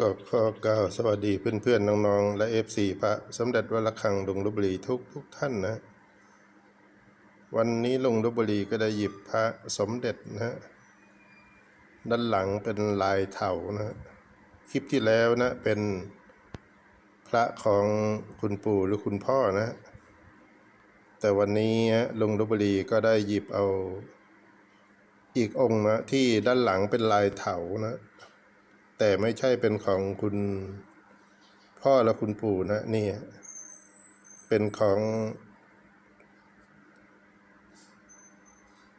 ก็ขอกล่าสวัสดีเพื่อนๆน้องๆ และเอฟซีพระสมเด็จวัดระฆังดงลบบุรีทุกทุกท่านนะ วันนี้ลงลบบุรีก็ได้หยิบพระสมเด็จนะ ด้านหลังเป็นลายเถานะ คลิปที่แล้วนะเป็นพระของคุณปู่หรือคุณพ่อนะ แต่วันนี้ลงลบบุรีก็ได้หยิบเอาอีกองค์นะที่ด้านหลังเป็นลายเถานะ แต่ไม่ใช่เป็นของคุณพ่อและคุณปู่นะนี่ เป็นของ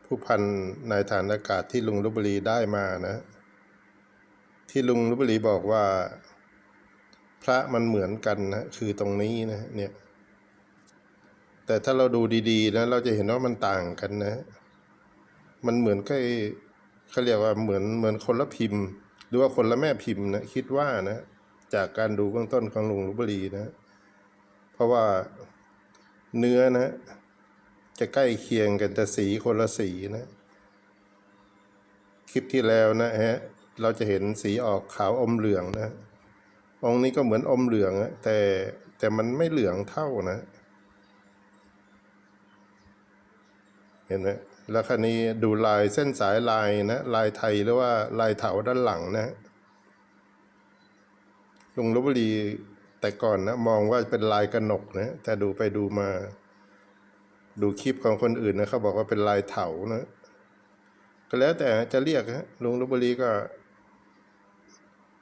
ผู้พันนายฐานอากาศที่ลุงลบบุรีได้มานะ ที่ลุงลบบุรีบอกว่า พระมันเหมือนกันนะคือตรงนี้นะเนี่ยแต่ถ้าเราดูดีๆนะเราจะเห็นว่ามันต่างกันนะ มันเหมือนกับเขาเรียกว่าเหมือนเหมือนคนละพิมพ์ หรือว่าคนละแม่พิมพ์นะคิดว่านะ จากการดูเบื้องต้นของลุงลบบุรีนะ เพราะว่าเนื้อนะ จะใกล้เคียงกันแต่สีคนละสีนะ คลิปที่แล้วนะฮะเราจะเห็นสีออกขาวอมเหลืองนะองค์นี้ก็เหมือนอมเหลืองอะแต่แต่มันไม่เหลืองเท่านะ เห็นไหม แล้วคันนี้ดูลายเส้นสายลายนะลายไทยหรือว่าลายเถาด้านหลังนะลุงลบบุรีแต่ก่อนนะมองว่าเป็นลายกระหนกนะแต่ดูไปดูมา ดูคลิปของคนอื่นนะเขาบอกว่าเป็นลายเถานะก็แล้วแต่จะเรียกฮะลุงลบบุรีก็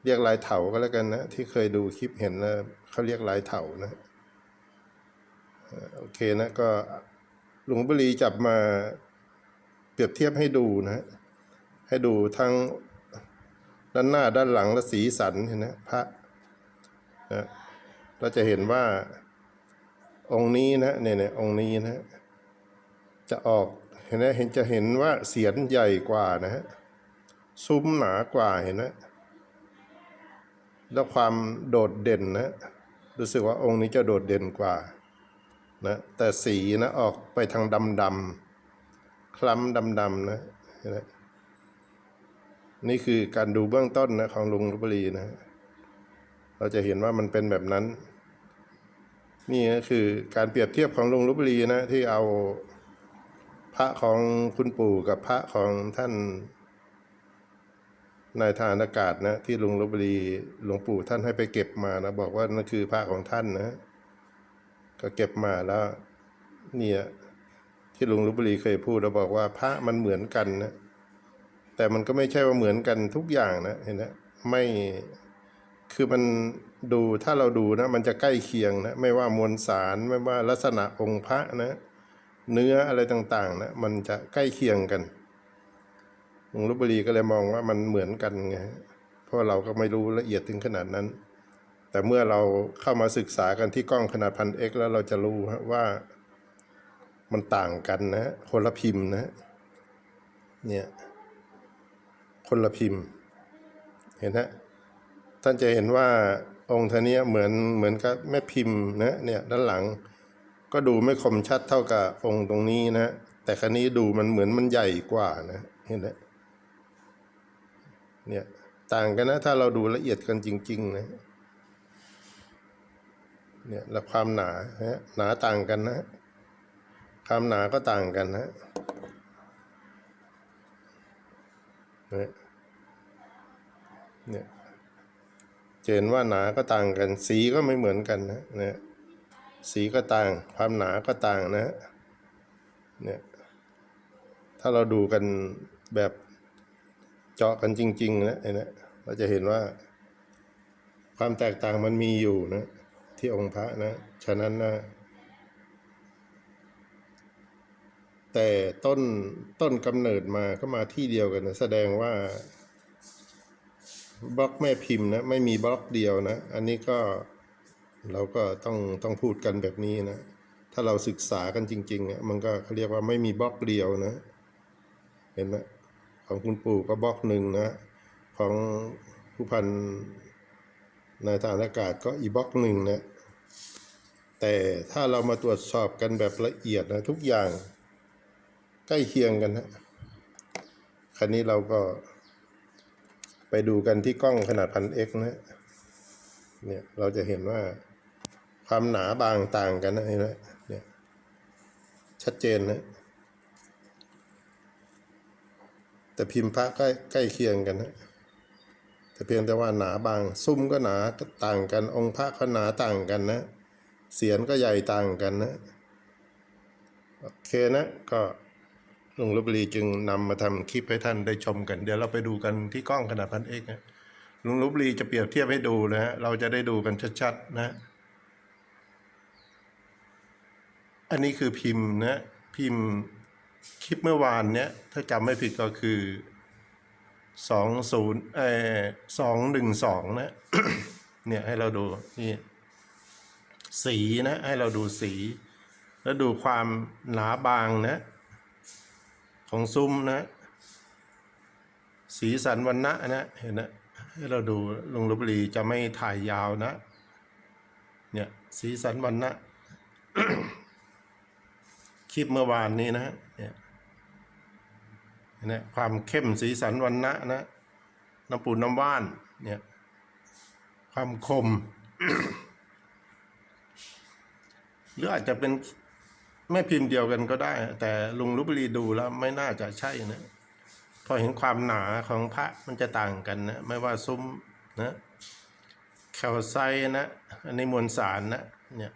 เรียกลายเถาก็แล้วกันนะที่เคยดูคลิปเห็นนะเขาเรียกลายเถานะโอเคนะก็ลุงบุรีจับมา รียบเทียบให้ดูนะ ให้ดูทั้งด้านหน้าด้านหลังและสีสันเห็นนะพระนะเราจะเห็นว่าองค์นี้นะเนี่ยเนี่ยองค์นี้นะ จะออกเห็นไหมเห็นจะเห็นว่าเสียนใหญ่กว่านะฮะซุ้มหนากว่าเห็นไหมแล้วความโดดเด่นนะรู้สึกว่าองค์นี้จะโดดเด่นกว่านะแต่สีนะออกไปทางดำดำ คล้ำดำดำๆนะนี่คือการดูเบื้องต้นนะของลุงลพบุรีนะ เราจะเห็นว่ามันเป็นแบบนั้น นี่ก็คือการเปรียบเทียบของลุงลพบุรีนะ ที่เอาพระของคุณปู่กับพระของท่านนายทหารอากาศนะ ที่ลุงลพบุรีหลวงปู่ท่านให้ไปเก็บมานะบอกว่านั่นคือพระของท่านนะ ก็เก็บมาแล้ว เนี่ย ที่ลุงลพบุรีเคยพูดเราบอกว่าพระมันเหมือนกันนะแต่มันก็ไม่ใช่ว่าเหมือนกันทุกอย่างนะเห็นไหมไม่คือมันดูถ้าเราดูนะ มันจะใกล้เคียงนะไม่ว่ามวลสารไม่ว่าลักษณะองค์พระนะ เนื้ออะไรต่างๆนะมันจะใกล้เคียงกันหลวงลพบุรีก็เลยมองว่ามันเหมือนกันไงเพราะเราก็ไม่รู้ละเอียดถึงขนาดนั้น แต่เมื่อเราเข้ามาศึกษากันที่กล้องขนาดพันเอ็กแล้วเราจะรู้ว่า มันต่างกันนะ คนละพิมพ์นะ เนี่ย คนละพิมพ์ เห็นฮะท่านจะเห็นว่าองค์ท่านี้เหมือนเหมือนกับแม่พิมพ์นะเนี่ยด้านหลัง ก็ดูไม่คมชัดเท่ากับองค์ตรงนี้นะ แต่ครั้นี้ดูมันเหมือนมันใหญ่กว่านะเห็นไหมเนี่ยต่างกันนะ ถ้าเราดูละเอียดกันจริง ๆ นะเนี่ยและความหนาฮะหนาต่างกันนะ ความหนาก็ต่างกันนะเนี่ยเนี่ยจะเห็นว่าหนาก็ต่างกัน สีก็ไม่เหมือนกันนะเนี่ยสีก็ต่าง ความหนาก็ต่างนะเนี่ยถ้าเราดูกันแบบเจาะกันจริง ๆ นะไอ้นะเราจะเห็นว่าความแตกต่างมันมีอยู่นะ ที่องค์พระนะ ฉะนั้นนะ แต่ต้นต้นกำเนิดมาก็มาที่เดียวกันนะแสดงว่าบล็อกแม่พิมพ์นะไม่มีบล็อกเดียวนะ อันนี้ก็เราก็ต้องต้องพูดกันแบบนี้นะ ถ้าเราศึกษากันจริงๆเนี่ยมันก็เขาเรียกว่าไม่มีบล็อกเดียวนะ เห็นไหมของคุณปู่ก็บล็อกหนึ่งนะ ของผู้พันนายทหารอากาศก็อีบล็อกหนึ่งนะ แต่ถ้าเรามาตรวจสอบกันแบบละเอียดนะทุกอย่าง ใกล้เคียงกันนะคราวนี้เราก็ ไปดูกันที่กล้องขนาดพันเอ็กนะเนี่ยเราจะเห็นว่าความหนาบางต่างกันนะเห็นไหมเนี่ยชัดเจนนะแต่พิมพ์พระใกล้ใกล้เคียงกันนะแต่เพียงแต่ว่าหนาบาง ซุ้มก็หนาต่างกัน องค์พระก็หนาต่างกันนะ เสียนก็ใหญ่ต่างกันนะ โอเคนะก็ ลุงลบบุรีจึงนำมาทำคลิปให้ท่านได้ชมกัน เดี๋ยวเราไปดูกันที่กล้องขนาดพันเอกนะลุงลบบุรีจะเปรียบเทียบให้ดูนะฮะเราจะได้ดูกันชัดๆนะ อันนี้คือพิมพ์นะพิมพ์คลิปเมื่อวานเนี้ยถ้าจำไม่ผิดก็คือสองศูนย์เอสองหนึ่งสองนะเนี่ยให้เราดูนี่สีนะ ให้เราดูสี แล้วดูความหนาบางนะ ของซุ้มนะ สีสันวันนะนะเห็นนะให้เราดูลุงลบุรีจะไม่ถ่ายยาวนะ เนี่ยสีสันวันนะคลิปเมื่อวานนี้นะเนี่ยเห็นไหมความเข้มสีสันวันนะนะน้ำปูนน้ำว่านเนี่ยความคม หรืออาจจะเป็น แม่พิมพ์เดียวกันก็ได้ แต่ลุงลุบรีดูแล้วไม่น่าจะใช่นะพอเห็นความหนาของพระมันจะต่างกันนะไม่ว่าซุ้มนะแคลไซนะอันนี้มวลสารนะเนี่ย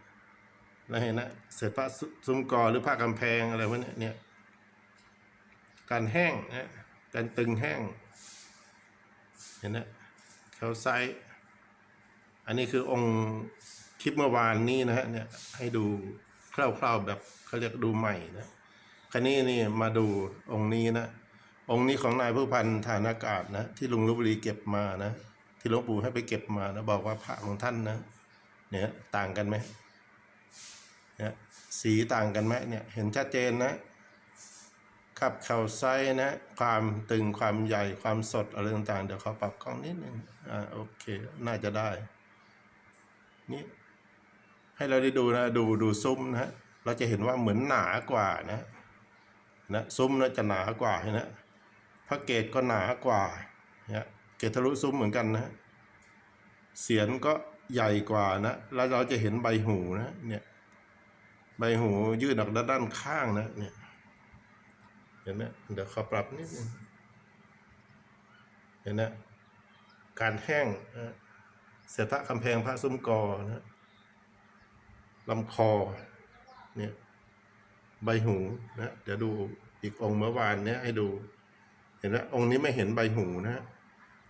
แล้วเห็นนะเศษพระซุ้มกอหรือผ้ากำแพงอะไรพวกเนี้ยเนี่ยการแห้งนะการตึงแห้ง เห็นนะแคลไซอันนี้คือองค์คลิปเมื่อวานนี้นะฮะเนี่ยให้ดูคร่าวๆแบบ เขาเรียกดูใหม่นะคันนี้นี่มาดูองค์นี้นะองค์นี้ของนายผู้พันฐานอากาศนะที่ลุงลบบุรีเก็บมานะที่หลวงปู่ให้ไปเก็บมานะบอกว่าพระของท่านนะเนี่ยต่างกันไหมเนี่ยสีต่างกันไหมเนี่ยเห็นชัดเจนนะ ขับเข่าไซส์นะ ความตึงความใหญ่ความสดอะไรต่างๆ เดี๋ยวเขาปรับกล้องนิดนึงอ่าโอเค น่าจะได้นี่ให้เราได้ดูนะ ดูดูซุ้มนะ เราจะเห็นว่าเหมือนหนากว่านะนะซุ้มนะจะหนากว่าเห็นะพระเกตก็หนากว่านี่เกตทะลุซุ้มเหมือนกันนะเสียนก็ใหญ่กว่านะแล้วเราจะเห็นใบหูนะเนี่ยใบหูยืดออกด้านข้างนะเนี่ยเห็นไหมเดี๋ยวขอปรับนิดนึงเห็นนะการแห้งนะเสถะคำแพงพระซุ้มกอนะลำคอ เนี่ยใบหูนะเดี๋ยวดูอีกองค์เมื่อวานเนี้ยให้ดู เห็นไหมองค์นี้ไม่เห็นใบหูนะ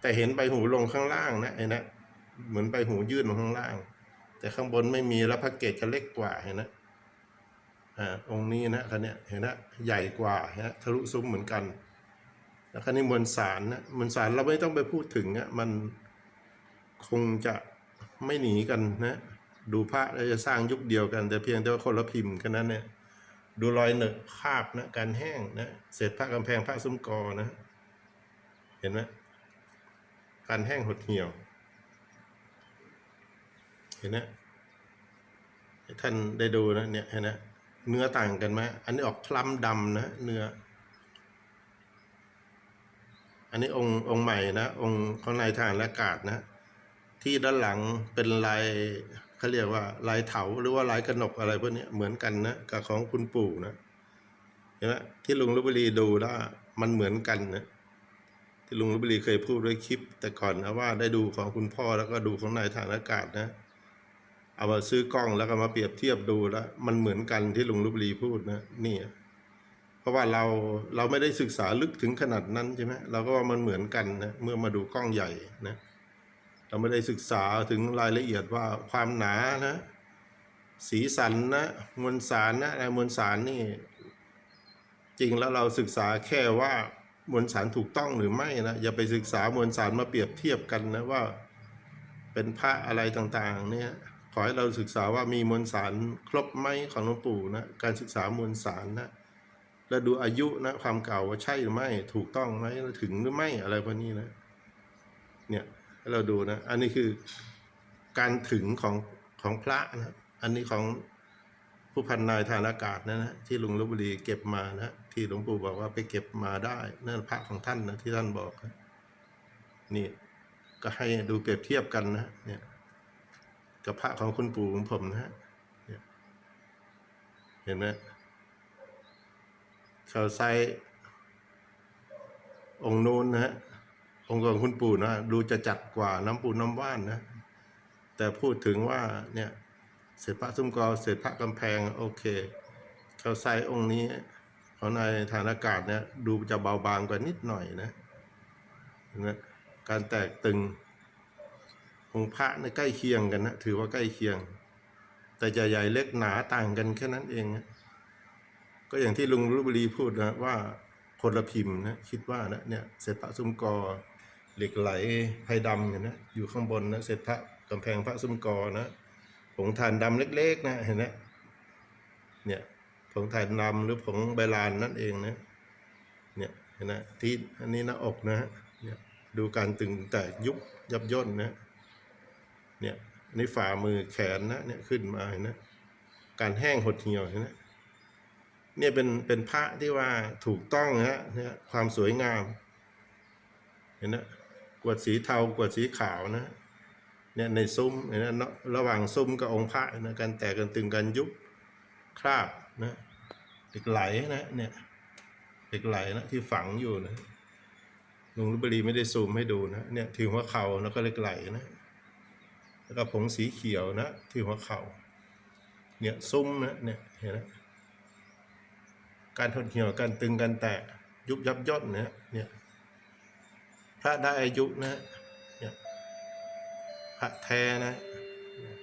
แต่เห็นใบหูลงข้างล่างนะไอ้นะเหมือนใบหูยื่นลงข้างล่าง แต่ข้างบนไม่มีแล้วพระเกศจะเล็กกว่าเห็นนะอ่าองค์นี้นะคันเนี้ยเห็นนะใหญ่กว่าฮะทะลุซุ้มเหมือนกันแล้วคันนี้มวลสารนะมวลสารเราไม่ต้องไปพูดถึงอะมันคงจะไม่หนีกันนะ ดูพระเราจะสร้างยุคเดียวกัน แต่เพียงแต่ว่าคนละพิมพ์แค่นั้นเนี่ยดูรอยเหนอะคาบนะการแห้งนะเศษพระกำแพงพระซุ้มกอนะ เห็นไหมการแห้งหดเหี่ยว เห็นไหมท่านได้ดูนะเนี่ยเห็นไหมเนื้อต่างกันไหมอันนี้ออกคล้ำดำนะเนื้อ อันนี้องค์องค์ใหม่นะ องค์ข้างในทางและอากาศนะ ที่ด้านหลังเป็นลาย เขาเรียกว่าลายเถาหรือว่าลายกระหนกอะไรพวกนี้เหมือนกันนะกับของคุณปู่นะเห็นไหมที่ลุงลบบุรีดูแล้วมันเหมือนกันนะที่ลุงลบบุรีเคยพูดไว้คลิป แต่ก่อนนะว่าได้ดูของคุณพ่อแล้วก็ดูของนายทางอากาศนะ เอามาซื้อกล้องแล้วก็มาเปรียบเทียบดูแล้ว มันเหมือนกันที่ลุงลุบลีพูดนะนี่เพราะว่าเราเราไม่ได้ศึกษาลึกถึงขนาดนั้นใช่ไหมเราก็ว่ามันเหมือนกันนะเมื่อมาดูกล้องใหญ่นะ เราไม่ได้ศึกษาถึงรายละเอียดว่าความหนานะ สีสันนะมวลสารนะมวลสารนี่ จริงแล้วเราศึกษาแค่ว่ามวลสารถูกต้องหรือไม่นะอย่าไปศึกษามวลสารมาเปรียบเทียบกันนะว่า เป็นพระอะไรต่างๆ เนี่ยขอให้เราศึกษาว่ามีมวลสารครบไหมของหลวงปู่นะการศึกษามวลสารนะแล้วดูอายุนะความเก่าว่าใช่หรือไม่ ถูกต้องไหมถึงหรือไม่อะไรพวกนี้นะเนี่ย ให้เราดูนะ อันนี้คือการถึงของของพระนะอันนี้ของผู้พันนายทานอากาศนะนะที่ลุงลบบุรีเก็บมานะที่หลวงปู่บอกว่าไปเก็บมาได้นั่นพระของท่านนะที่ท่านบอกนะนี่ก็ให้ดูเปรียบเทียบกันนะเนี่ยกับพระของคุณปู่ของผมนะฮะเนี่ยเห็นไหมเขาใส่องค์นู้นนะฮะ องค์ของคุณปู่นะดูจะจัดกว่าน้ำปูน้ำว่านนะ แต่พูดถึงว่าเนี่ยเศษพระซุ้มกอเศษพระกำแพงโอเคเขาใส่องค์นี้ของนายฐานอากาศเนี่ยดูจะเบาบางกว่านิดหน่อยนะนไหมการแตกตึงองค์พระในยใกล้เคียงกันนะถือว่าใกล้เคียง แต่จะใหญ่เล็กหนาต่างกันแค่นั้นเองนะก็อย่างที่ลุงรุบุรีพูดนะว่าคนละพิมพ์นะคิดว่านะเนี่ยเศษพระซุ้มกอ เหล็กไหลไพดำเนี่นะอยู่ข้างบนนะเศษพระกำแพงพระซุ้มกอนะผงถ่านดำเล็กๆนะเห็นไหมเนี่ยผงถ่านดำหรือผงใบลานนั่นเองนะเนี่ยเห็นไหมที่อันนี้หน้าอกนะเนี่ยดูการตึงแตกยุบยับย่นนะเนี่ยอันนี่ฝ่ามือแขนนะเนี่ยขึ้นมาเห็นนะการแห้งหดเหี่ยวเห็นนะเนี่ยเป็นเป็นพระที่ว่าถูกต้องนะฮะเนี่ยความสวยงาม เห็นนะ กวดสีเทากวดสีขาวนะเนี่ยในซุ้มเห็นนะระหว่างซุ้มกับองค์พระนะการแตกกันตึงกันยุบคราบนะเหล็กไหลนะเนี่ยเหล็กไหลนะที่ฝังอยู่นะลุงรุบรีไม่ได้ซูมให้ดูนะเนี่ยถึงหัวเข่าแล้วก็เหล็กไหลนะแล้วก็ผงสีเขียวนะที่หัวเขา่าเนี่ยซุ้มนะเนี่ยเห็นไหมการทนเหี่ยวการตึงการแตกยุบยับย่นนะเนี่ย พระได้อายุนะเนี่ยพระแท้นะ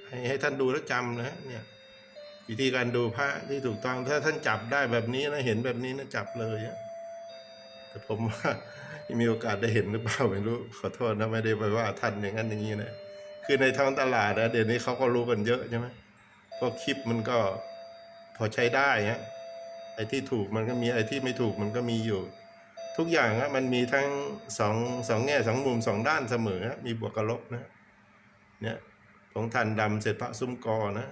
ให้ให้ท่านดูแล้วจำนะเนี่ยวิธีการดูพระที่ถูกต้องถ้าท่านจับได้แบบนี้นะเห็นแบบนี้นะจับเลยอะแต่ผมว่ามีโอกาสได้เห็นหรือเปล่าไม่รู้ขอโทษนะไม่ได้ไปว่าท่านอย่างนั้นอย่างนี้นะคือในท้องตลาดนะเดี๋ยวนี้เขาก็รู้กันเยอะใช่ไหมพวกคลิปมันก็พอใช้ได้ฮะไอ้ที่ถูกมันก็มีไอ้ที่ไม่ถูกมันก็มีอยู่ ทุกอย่างมันมีทั้งสองสองแง่สองมุมสองด้านเสมอ มีบวกกับลบนะเนี่ยของท่านดำเสร็จพระซุ้มกอนะ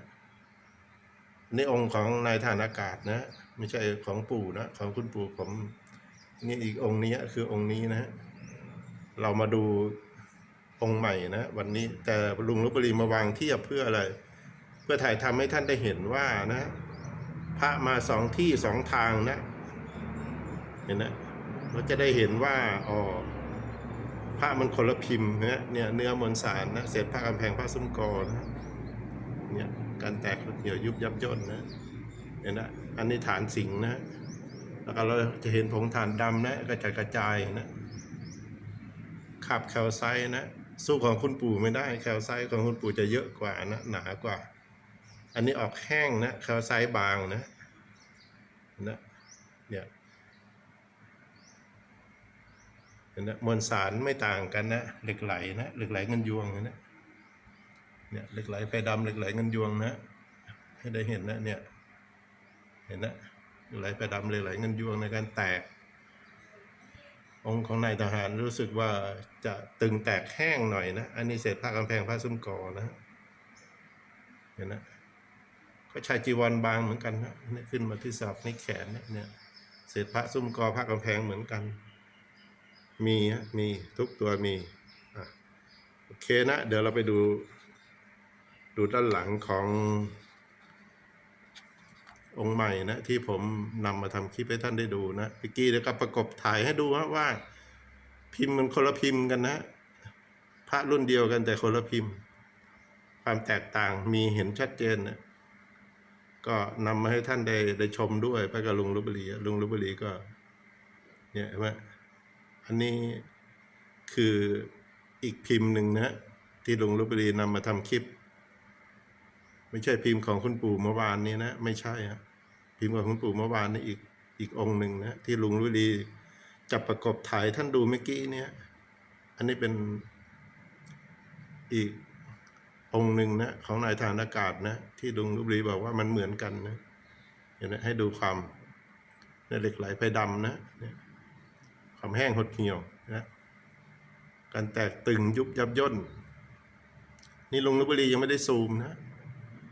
นี่องค์ของนายฐานอากาศนะ ไม่ใช่ของปู่นะของคุณปู่ผมนี่อีกองค์นี้คือองค์นี้นะ เรามาดูองค์ใหม่นะวันนี้แต่ลุงลบบุรีมาวางเทียบเพื่ออะไร เพื่อถ่ายทำให้ท่านได้เห็นว่านะ พระมาสองที่สองทางนะ เห็นนะ เราจะได้เห็นว่าอ๋อพระมันคนละพิมพ์นะเนี่ยเนื้อมวลสารนะเศษพระกำแพงพระซุ้มกอนะเนี่ยการแตกเหี่ยวยุบยับย่นนะเห็นนะอันนี้ฐานสิงห์นะ แล้วก็เราจะเห็นผงฐานดำนะกระจายกระจายนะขับแคลไซต์นะสู้ของคุณปู่ไม่ได้แคลไซต์ของคุณปู่จะเยอะกว่านะหนากว่า อันนี้ออกแห้งนะแคลไซต์บางนะนะเนี่ยเห็ นะมวลสารไม่ต่างกันนะเหล็กไหลนะเหล็กไหลเงินยวงนะเนี่ยเหล็กไหลไฟดำเหล็กไหลเงินยวงนะให้ได้เห็นนะเนี่ยเห็นนะเหล็กไหลไฟดำเหล็กไหลเงินยวงในการแตก องค์ของนายทหารรู้สึกว่าจะตึงแตกแห้งหน่อยนะอันนี้เศษผ้ากำแพงผ้าซุ้มกอนะเห็นนะก็ชายจีวรบางเหมือนกันนะนี่ขึ้นมาที่สอบนี่แขนเนี่ยเนี่ยเศษผ้าซุ้มกอผ้ากำแพงเหมือนกัน มีฮะมีทุกตัวมีโอเคนะ เดี๋ยวเราไปดู ดูด้านหลังของ องค์ใหม่นะ ที่ผมนำมาทำคลิปให้ท่านได้ดูนะเมื่อกี้เดี๋ยวก็ประกบถ่ายให้ดูฮะว่า พิมพ์มันคนละพิมพ์กันนะ พระรุ่นเดียวกันแต่คนละพิมพ์ ความแตกต่างมีเห็นชัดเจนนะก็นำมาให้ท่านได้ได้ชมด้วยไปกับลุงลุบรีลุงลุบรีก็ เนี่ยเห็นไหม อันนี้คืออีกพิมพ์หนึ่งนะที่ลุงลุบรีนำมาทำคลิป ไม่ใช่พิมพ์ของคุณปู่เมื่อวานนี้นะ ไม่ใช่ฮะพิมพ์ของคุณปู่เมื่อวานนี้อีกอีกองค์หนึ่งนะที่ลุงลุบรีจับประกบถ่ายท่านดูเมื่อกี้เนี่ย อันนี้เป็นอีกองค์หนึ่งนะของนายทหารอากาศนะ ที่ลุงลุบรีบอกว่ามันเหมือนกันนะเห็นไหมให้ดูความเนี่ยเหล็กไหลไฟดำนะเนี่ย ความแห้งหดเหี่ยวนะการแตกตึงยุบยับย่น นี่ลุงลบบุรียังไม่ได้ซูมนะ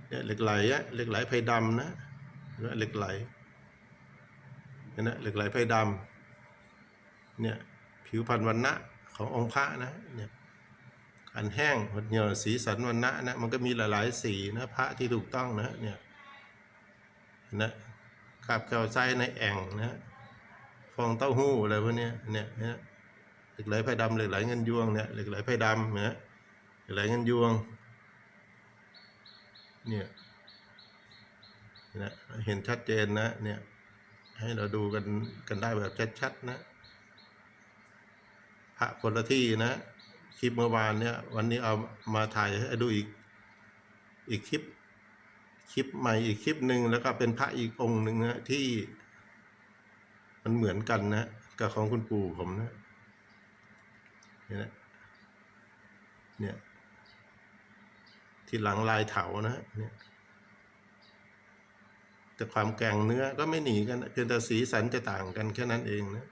เนี่ยเหล็กไหลอะเหล็กไหลไฟดำนะเห็นไหมเหล็กไหลเห็นไหมเหล็กไหลไฟดำเนี่ยผิวพันธุ์วันนะขององค์พระนะเนี่ยกขันแห้งหดเหี่ยวสีสันวันนะนะมันก็มีหลายๆสีนะพระที่ถูกต้องนะเนี่ยเห็นะคราบแคลไซต์ในแอ่งนะ ฟองเต้าหู้อะไรพวกนี้เนี่ยเนี่ยเหล็กไหลไผ่ดำเหล็กไหลเงินยวงเนี่ยเหล็กไหลไผ่ดำเนี่ยเหล็กไหลเงินยวงเนี่ยนะเห็นชัดเจนนะเนี่ยให้เราดูกันกันได้แบบชัดๆนะพระคนละที่นะคลิปเมื่อวานเนี่ย วันนี้เอามาถ่ายให้ดูอีกอีกคลิปคลิปใหม่อีกคลิปหนึ่งแล้วก็เป็นพระอีกองค์หนึ่งนะที่ มันเหมือนกันนะ กับของคุณปู่ผมนะเนี่ยนะเนี่ยที่หลังลายเถานะเนี่ยแต่ความแกงเนื้อก็ไม่หนีกันเพียงแต่สีสันจะต่างกันแค่นั้นเองนะ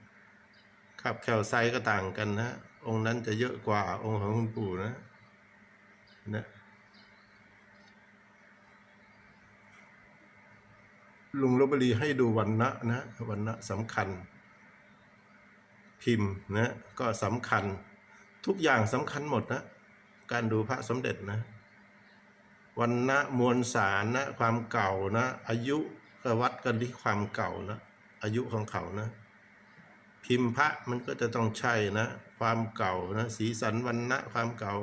ครับแคลไซก็ต่างกันนะ องค์นั้นจะเยอะกว่าองค์ของคุณปู่นะนะ ลุงลบบุรีให้ดูวันนะนะวันนะสำคัญ พิมพ์นะก็สำคัญ ทุกอย่างสำคัญหมดนะ การดูพระสมเด็จนะวันนะมวลสารนะ ความเก่านะ อายุก็วัดกันที่ความเก่านะ อายุของเขานะ พิมพ์พระมันก็จะต้องใช่นะ ความเก่านะสีสันวันนะความเก่า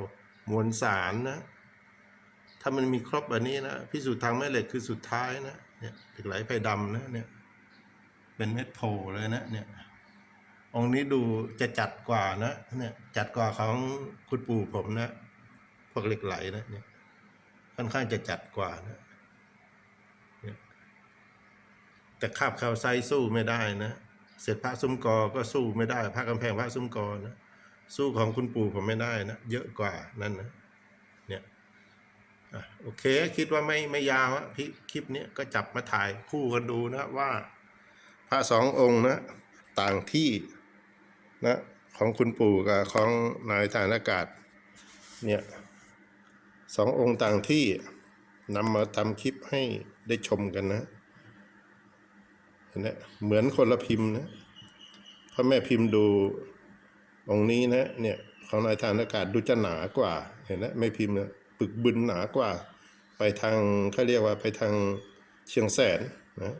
มวลสารนะ ถ้ามันมีครบแบบนี้นะพิสูจน์ทางแม่เหล็กคือสุดท้ายนะ เนี่ยเหล็กไหลไผ่ดำนะเนี่ย เป็นเม็ดโพเลยนะ เนี่ย องค์นี้ดูจะจัดกว่านะเนี่ยจัดกว่าของคุณปู่ผมนะพวกเหล็กไหลนะเนี่ยค่อนข้างจะจัดกว่านะเนี่ยแต่คาบข่าวไซสู้ไม่ได้นะเสร็จพระซุ้มกอก็สู้ไม่ได้ พระกำแพงพระซุ้มกอนะสู้ของคุณปู่ผมไม่ได้นะเยอะกว่านั่นนะ โอเค คิดว่าไม่ไม่ยาวอะพี่คลิปนี้ก็จับมาถ่ายคู่กันดูนะว่า พระสององค์นะต่างที่นะของคุณปู่กับของนายฐานอากาศ เนี่ยสององค์ต่างที่นำมาทำคลิปให้ได้ชมกันนะเห็นไหมเหมือนคนละพิมพ์นะพ่อแม่พิมพ์ดูองค์นี้นะเนี่ยของนายทานอากาศดูจะหนากว่าเห็นไหมไม่พิมพ์นะ ปึกบึนหนากว่า ไปทางเขาเรียกว่าไปทางเชียงแสนนะ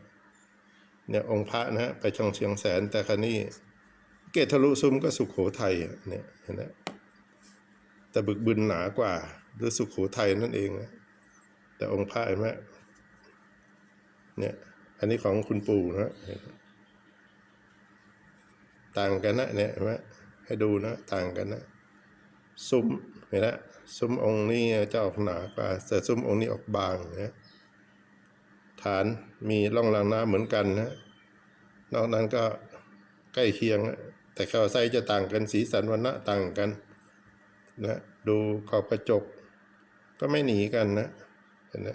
เนี่ยองค์พระนะไปทางเชียงแสนแต่ครนี้เกตทะลุซุ้มก็สุขโขทัยเนี่ยเห็นไหมแต่บึกบึนหนากว่าหรือสุขโขทัยนั่นเองนะแต่องค์พระเห็นไหมเนี่ยอันนี้ของคุณปู่นะต่างกันนะเนี่ยเห็นไหมให้ดูนะต่างกันนะซุ้ม ห็นไหมซุ้มองค์นี้จะออกหนากว่าแต่ซุ้มองค์นี้ออกบางนะฐานมีร่องรางน้ำเหมือนกันนะนอกนั้นก็ใกล้เคียงนะแต่ข้าวไส้จะต่างกันสีสันวันณะต่างกันนะดูขอบกระจก ก็ไม่หนีกันนะเห็นไหม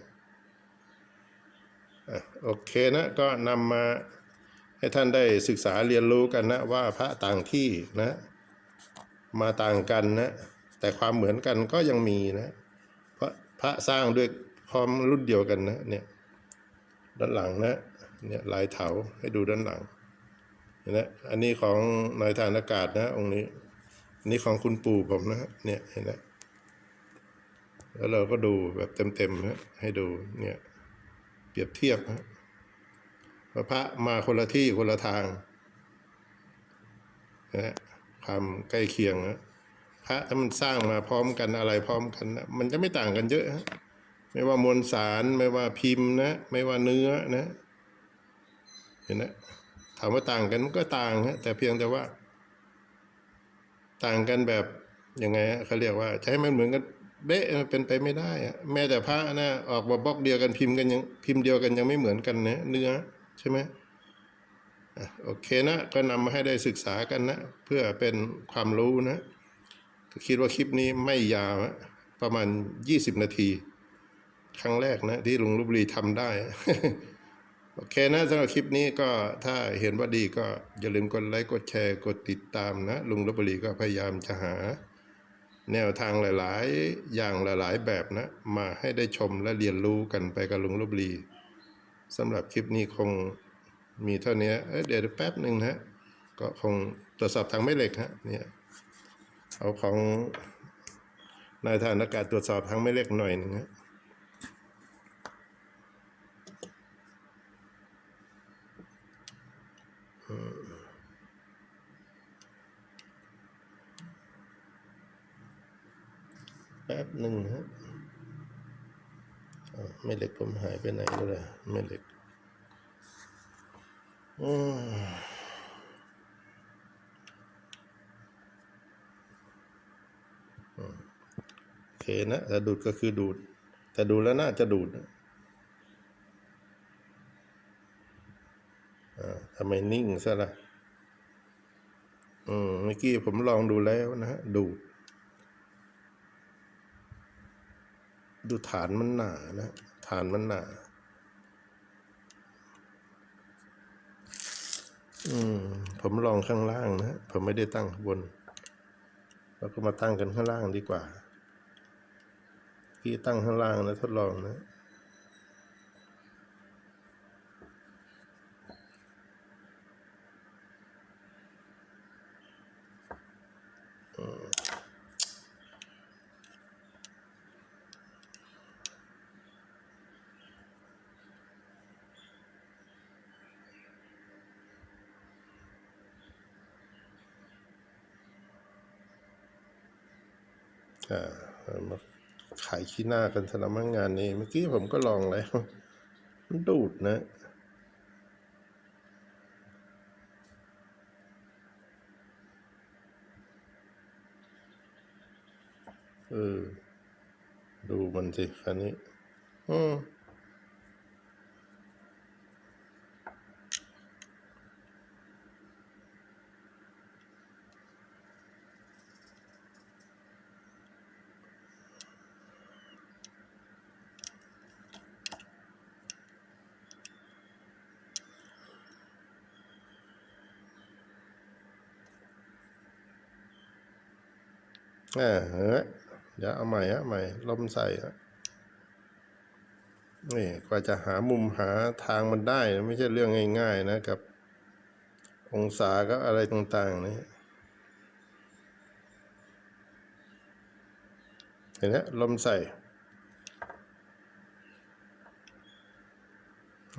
อะโอเคนะก็นำมาให้ท่านได้ศึกษาเรียนรู้กันนะว่าพระต่างที่นะมาต่างกันนะ แต่ความเหมือนกันก็ยังมีนะเพราะพระสร้างด้วยพร้อมรุ่นเดียวกันนะเนี่ยด้านหลังนะเนี่ยลายเถาให้ดูด้านหลังเห็นไหมอันนี้ของนายทานอากาศนะองค์นี้อันนี้ของคุณปู่ผมนะเนี่ยเห็นไหมแล้วเราก็ดูแบบเต็มๆนะให้ดูเนี่ยเปรียบเทียบนะพระมาคนละที่คนละทางนะความใกล้เคียงนะ ระถ้ามันสร้างมาพร้อมกันอะไรพร้อมกันนะมันจะไม่ต่างกันเยอะฮะไม่ว่ามวลสารไม่ว่าพิมพ์นะ ไม่ว่าเนื้อนะ เห็นไหมถามว่าต่างกันมันก็ต่างฮะแต่เพียงแต่ว่า ต่างกันแบบยังไงฮะเขาเรียกว่าจะให้มันเหมือนกันเบ๊ะมันเป็นไปไม่ได้อะแม้แต่พระนะออกมาบล็อกเดียวกันพิมพ์กันยังพิมพ์เดียวกันยังไม่เหมือนกันนะเนื้อใช่ไหมอะโอเคนะ ก็นำมาให้ได้ศึกษากันนะ เพื่อเป็นความรู้นะ ก็คิดว่าคลิปนี้ไม่ยาวประมาณ 20 นาที ครั้งแรกนะ ที่ลุงลุบลีทำได้ โอเคนะสำหรับคลิปนี้ก็ถ้าเห็นว่าดีก็อย่าลืมกดไลค์กดแชร์กดติดตามนะ ลุงลบบุรีก็พยายามจะหา แนวทางหลาย ๆ อย่างหลาย ๆ แบบนะ มาให้ได้ชมและเรียนรู้กันไปกับลุงลบบุรีสำหรับคลิปนี้คงมีเท่านี้เเดี๋ยวแป๊บหนึ่งนะก็คงตรวจสอบทางไม่เหล็กฮะเนี่ย เอาของนายทหารอากาศตรวจสอบทางไม่เล็กหน่อยหนึ่งฮะอืมแป๊บหนึ่งฮะอ้าวไม่เล็กผมหายไปไหนแล้วล่ะไม่เล็กอืม โอ เคนะแต่ดูดก็คือดูด แต่ดูแล้วน่าจะดูดทำไมนิ่งซะละ่ะอืมเมื่อกี้ผมลองดูแล้วนะฮะดูด ดูฐานมันหนานะฐานมันหนาอืมผมลองข้างล่างนะ ผมไม่ได้ตั้งข้างบน เราก็มาตั้งกันข้างล่างดีกว่า พี่ตั้งข้างล่างนะทดลองนะอ่าเอามา ขายขี้หน้ากันสนามงานนี้เมื่อกี้ผมก็ลองแล้ว มันดูดนะ เออ ดูมันสิคันนี้ อื มอ่าเฮ้ยเดี๋ยวเอาใหม่ฮะใหม่ลมใส่ฮะนี่กว่าจะหามุมหาทางมันได้ ไม่ใช่เรื่องง่าย ๆ นะกับ องศาก็อะไรต่างๆนี่เห็นไหมลมใส่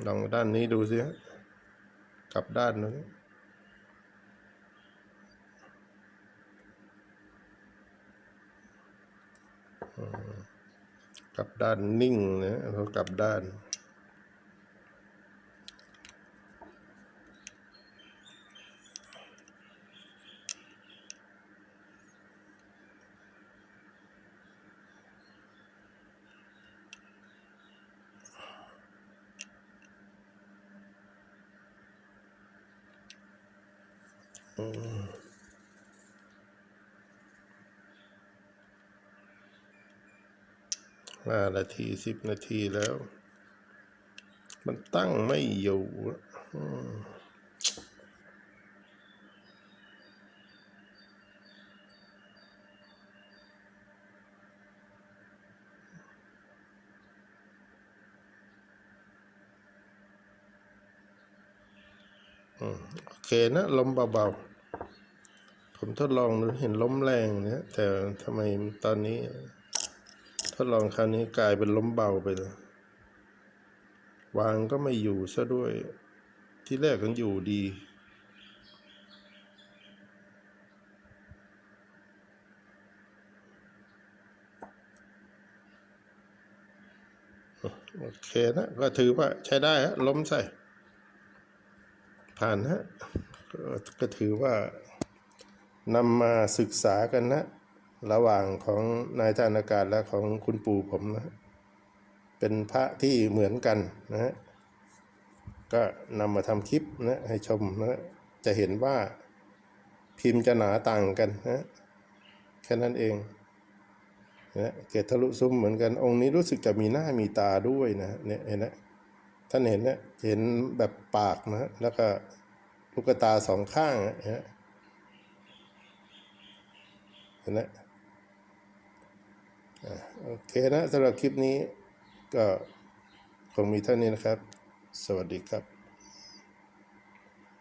ลองด้านนี้ดูสิฮะกลับด้านนู้น กลับด้านนิ่งนะเขากลับด้าน ห้า นาทีสิบนาทีแล้ว มันตั้งไม่อยู่อืมโอเคนะลมเบาๆ ผมทดลองดูเห็นลมแรงเนี่ยแต่ทำไมตอนนี้ ดลองคราวนี้กลายเป็นล้มเบาไปเลยวางก็ไม่อยู่ซะด้วย ที่แรกมันอยู่ดี โอเคนะ ก็ถือว่าใช้ได้ฮะ ล้มใส่ ผ่านฮะ ก็ถือว่านำมาศึกษากันนะ ระหว่างของนายทหารอากาศและของคุณปู่ผมนะเป็นพระที่เหมือนกันนะฮะก็นำมาทำคลิปนะให้ชมนะจะเห็นว่าพิมพ์จะหนาต่างกันนะแค่นั้นเองนะเกตทะลุซุ้มเหมือนกันองค์นี้รู้สึกจะมีหน้ามีตาด้วยนะเนี่ยเห็นนะท่านเห็นนะเห็นแบบปากนะแล้วก็ลูกตาสองข้างนะฮะเห็นนะ โอเคนะสำหรับคลิปนี้ก็คงมีเท่านี้นะครับ สวัสดีครับ